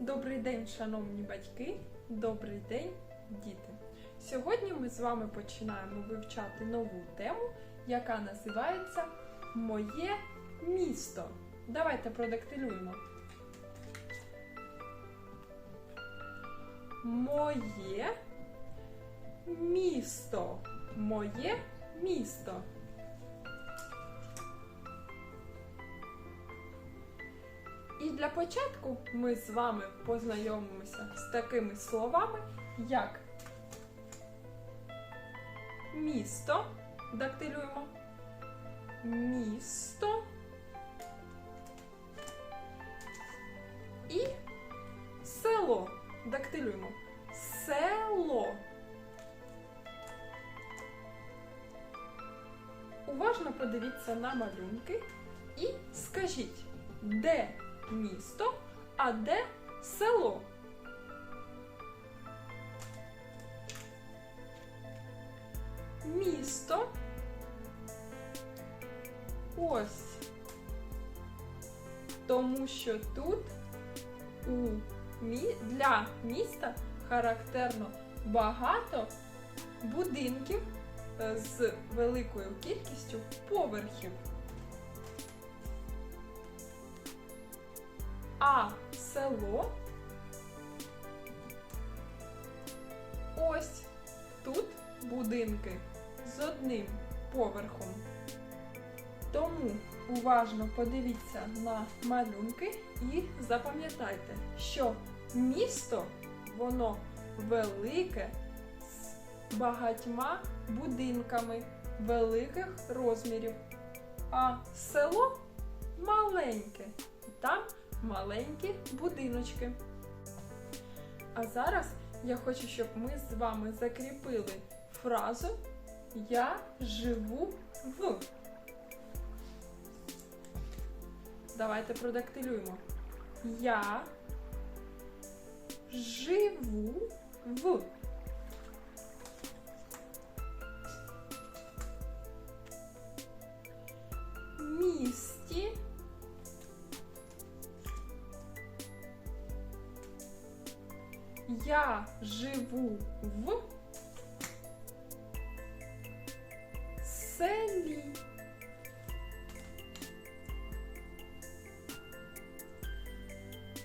Добрий день, шановні батьки, добрий день, діти. Сьогодні ми з вами починаємо вивчати нову тему, яка називається Моє місто. Давайте продактилюємо. Моє місто. Моє місто. Початку ми з вами познайомимося з такими словами, як місто. Дактилюємо. Місто. І село. Дактилюємо. Село. Уважно подивіться на малюнки і скажіть, де місто, а де село? Місто. Ось. Тому що тут у мі... для міста характерно багато будинків е, з великою кількістю поверхів. А село ось тут будинки з одним поверхом. Тому уважно подивіться на малюнки і запам'ятайте, що місто воно велике з багатьма будинками великих розмірів, а село маленьке. Там маленькі будиночки. А зараз я хочу, щоб ми з вами закріпили фразу Я живу в. Давайте продактилюємо. Я живу в. Я живу в селі.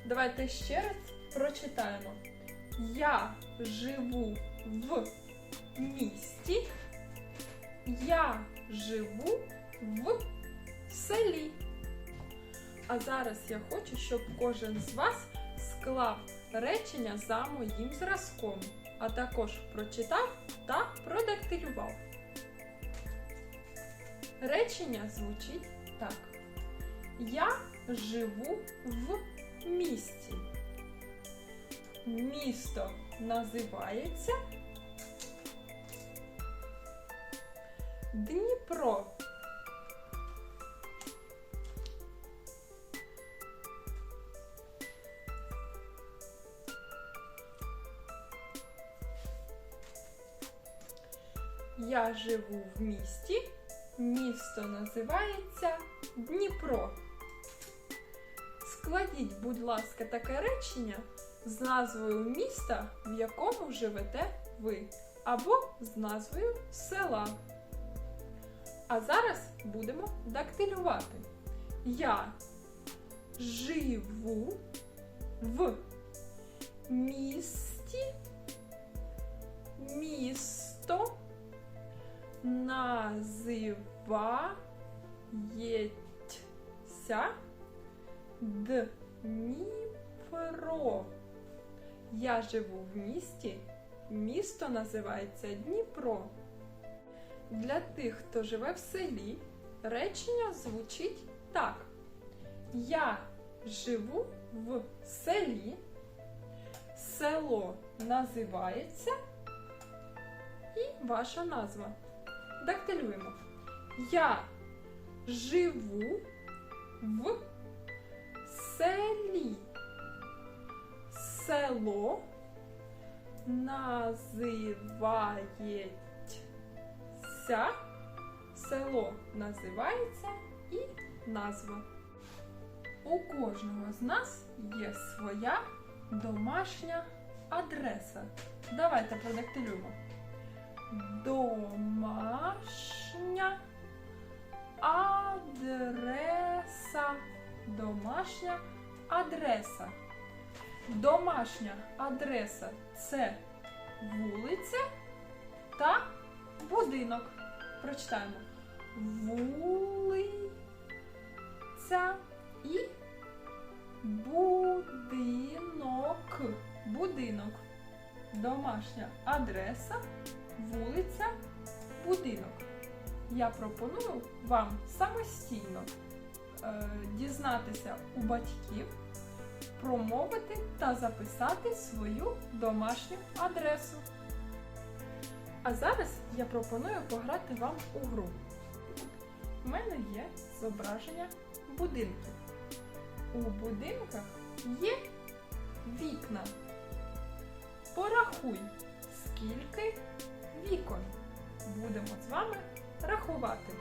Давайте ще раз прочитаємо. Я живу в місті. Я живу в селі. А зараз я хочу, щоб кожен з вас склав речення за моїм зразком, а також прочитав та продактилював. Речення звучить так. Я живу в місті. Місто називається Дніпро. Я живу в місті. Місто називається Дніпро. Складіть, будь ласка, таке речення з назвою міста, в якому живете ви, або з назвою села. А зараз будемо дактилювати. Я живу в місті, місто називається Дніпро. Я живу в місті. Місто називається Дніпро. Для тих, хто живе в селі, речення звучить так. Я живу в селі. Село називається і ваша назва. Дактилюємо. Я живу в селі. Село називається. Село називається і назва. У кожного з нас є своя Домашня адреса. Давайте продиктуємо. Домашня адреса. Домашня адреса. Домашня адреса це вулиця та будинок. Прочитаємо. Вулиця і будинок. Будинок. Домашня адреса, вулиця, будинок. Я пропоную вам самостійно е, дізнатися у батьків, промовити та записати свою домашню адресу. А зараз я пропоную пограти вам у гру. У мене є зображення будинків. У будинках є вікна. Порахуй, скільки вікон. Будемо з вами рахувати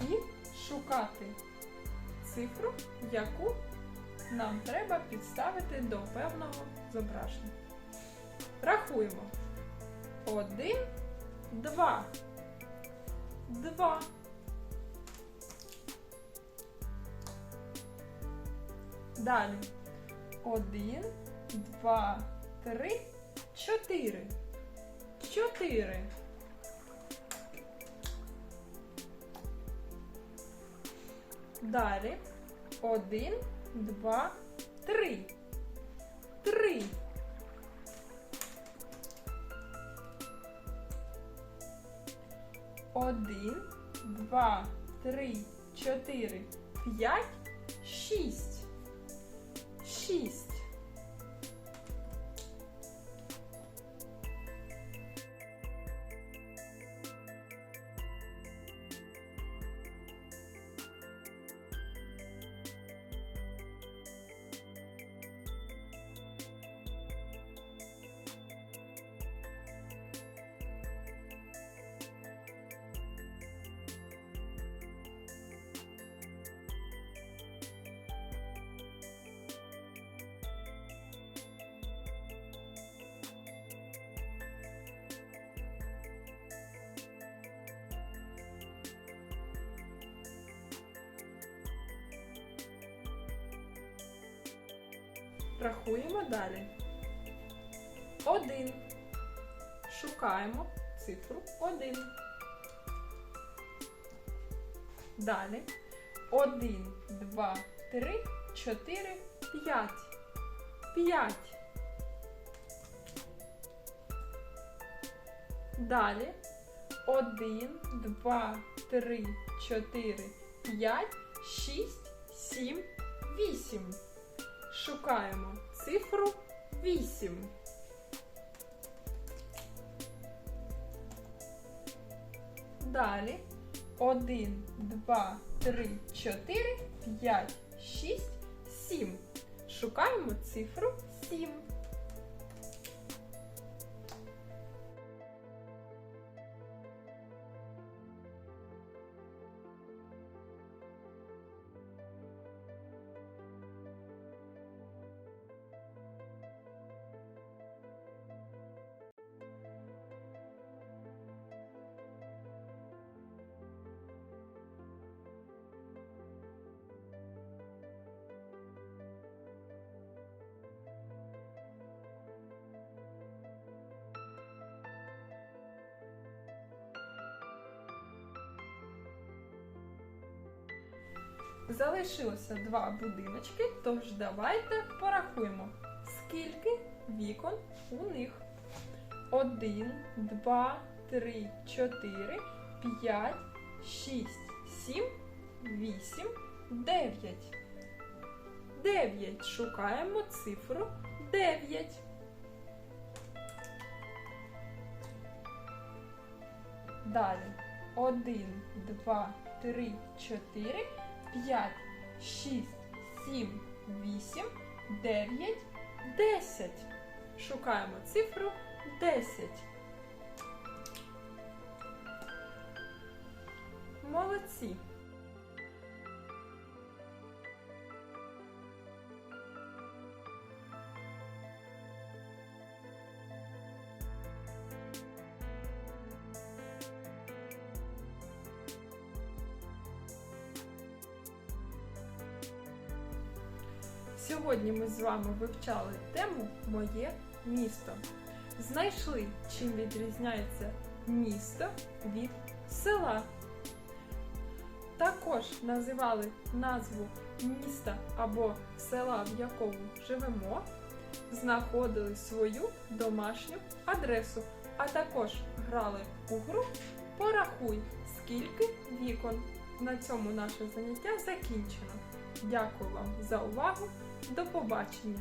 і шукати цифру, яку нам треба підставити до певного зображення. Рахуємо. Один, два. Два. Далі. Один, два, три, чотири. Чотири. Далі. Один, два, три. Три. Один, два, три, чотири, п'ять, шість. Шість. Рахуємо далі. Один. Шукаємо цифру один. Далі. Один, два, три, чотири, п'ять. П'ять. Далі. Один, два, три, чотири, п'ять, шість, сім, вісім. Шукаємо цифру 8. Далі 1, 2, 3, 4, 5, 6, 7. Шукаємо цифру 7. Залишилося два будиночки, тож давайте порахуємо, скільки вікон у них. Один, два, три, чотири, п'ять, шість, сім, вісім, дев'ять. Дев'ять. Шукаємо цифру дев'ять. Далі. Один, два, три, чотири. 5, 6, 7, 8, 9, 10. Шукаємо цифру 10. Молодці. Сьогодні ми з вами вивчали тему Моє місто. Знайшли, чим відрізняється місто від села. Також називали назву міста або села, в якому живемо, знаходили свою домашню адресу, а також грали у гру Порахуй, скільки вікон. На цьому наше заняття закінчено. Дякую вам за увагу. До побачення!